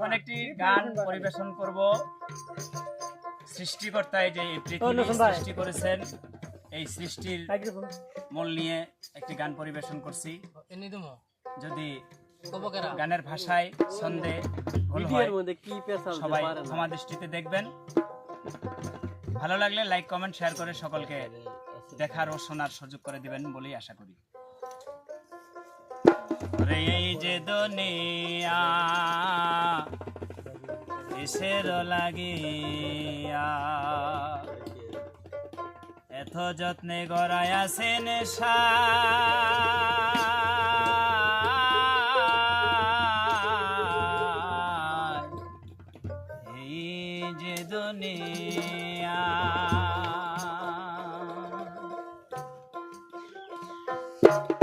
এখন একটি গান পরিবেশন করব। সৃষ্টিকর্তা এই যে পৃথিবী সৃষ্টি করেছেন এই সৃষ্টির মূল নিয়ে একটি গান পরিবেশন করছি। যদি গানের ভাষায় ছন্দে ভুল হয় সবাই ক্ষমা দৃষ্টিতে দেখবেন। ভালো লাগলে লাইক কমেন্ট শেয়ার করে সকলকে দেখার ও শোনার সুযোগ করে দিবেন বলেই আশা করি। যে দুনিয়া কিসের লাগিয়া? এত যত্নে গড়ায় আছেন দুনিয়া এই